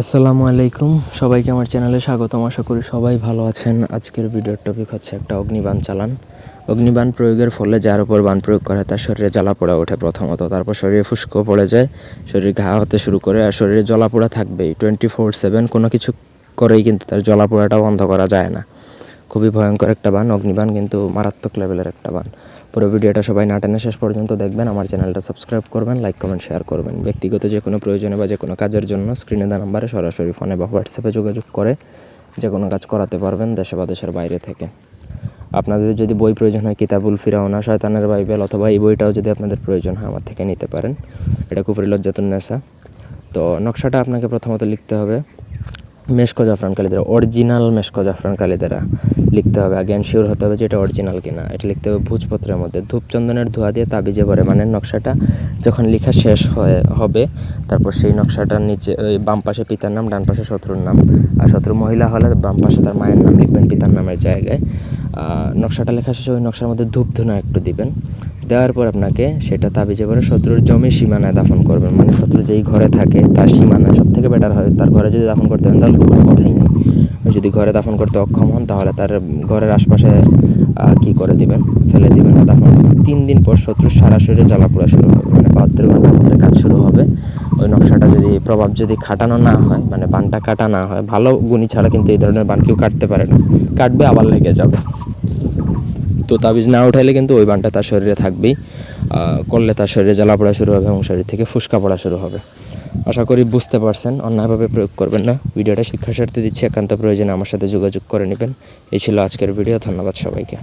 আসসালামু আলাইকুম। সবাইকে আমার চ্যানেলে স্বাগতম। আশা করি সবাই ভালো আছেন। আজকের ভিডিওর টপিক হচ্ছে একটা অগ্নিবাণ চালান। অগ্নিবাণ প্রয়োগের ফলে যার উপর বান প্রয়োগ করে তার শরীরে জ্বালা পোড়া ওঠে প্রথমত। তারপর শরীরে ফুস্কো পড়ে যায়, শরীর ঘা হতে শুরু করে আর শরীরে জ্বালা পোড়া থাকবেই। টোয়েন্টি ফোর সেভেন কোনো কিছু করেই কিন্তু তার জ্বালা পোড়াটা বন্ধ করা যায় না। খুবই ভয়ঙ্কর একটা বান, অগ্নিবান কিন্তু মারাত্মক লেভেলের একটা বান। পুরো ভিডিওটা সবাই না টেনে শেষ পর্যন্ত দেখবেন, আমার চ্যানেলটা সাবস্ক্রাইব করবেন লাইক কমেন্ট শেয়ার করবেন। ব্যক্তিগত যে কোনো প্রয়োজনে বা যে কোনো কাজের জন্য স্ক্রিনে দেওয়া নাম্বারে সরাসরি ফোনে বা হোয়াটসঅ্যাপে যোগাযোগ করে যে কোনো কাজ করাতে পারবেন দেশে বা দেশের বাইরে থেকে। আপনাদের যদি বই প্রয়োজন হয়, কিতাবুল ফিরাওনা শয়তানের বাইবেল, অথবা এই বইটাও যদি আপনাদের প্রয়োজন হয়, আমার থেকে নিতে পারেন। এটা কুপুরি লজ্জাতুন নেশা। তো নকশাটা আপনাকে প্রথমত লিখতে হবে মেশকো জাফরান কালিদারা, অরিজিনাল মেশকো জাফরান কালিদারা লিখতে হবে। আগে শিওর হতে হবে যে এটা অরিজিনাল কিনা। এটা লিখতে হবে ভোজপত্রের মধ্যে। ধূপচন্দনের ধোয়া দিয়ে তাবিজে ভরে মানে নকশাটা যখন লেখা শেষ হয়ে, হবে, তারপর সেই নকশাটার নিচে, ওই বাম পাশে পিতার নাম, ডান পাশে শত্রুর নাম। আর শত্রু মহিলা হলে বাম পাশে তার মায়ের নাম লিখবেন পিতার নামের জায়গায়। নকশাটা লেখা শেষে ওই নকশার মধ্যে ধূপ ধুনা একটু দিবেন। দেওয়ার পর আপনাকে সেটা তাবিজে করে শত্রুর জমি সীমানায় দাফন করবেন। মানে শত্রু যেই ঘরে থাকে, তার সীমানায় সব থেকে বেটার হয়। তার ঘরে যদি দাফন করতে হয় তাহলে কোনো কথাই নেই। যদি ঘরে দাফন করতে অক্ষম হন, তাহলে তার ঘরের আশপাশে কি করে দিবেন? ফেলে দিবেন বা দাফন তিন দিন পর শত্রুর সারা শরীরে জ্বালা পোড়া শুরু হবে। মানে ঘণ্টার কাজ শুরু হবে। ওই নকশাটা যদি, প্রভাব যদি খাটানো না হয় মানে বানটা কাটা না হয়, ভালো গুণী ছাড়া কিন্তু এই ধরনের বান কেউ কাটতে পারে না। কাটবে, আবার লেগে যাবে। তো তাবিজ না উঠাইলে কিন্তু ওই বানটা তার শরীরে থাকবেই। করলে তার শরীরে জ্বালা পড়া শুরু হবে এবং শরীর থেকে ফুসকা পড়া শুরু হবে। আশা করি বুঝতে পারছেন, অন্যায়ভাবে প্রয়োগ করবেন না। ভিডিওটা শিক্ষার দিচ্ছে দিচ্ছি, একান্ত প্রয়োজনে আমার সাথে যোগাযোগ করে নেবেন। এই ছিল আজকের ভিডিও, ধন্যবাদ সবাইকে।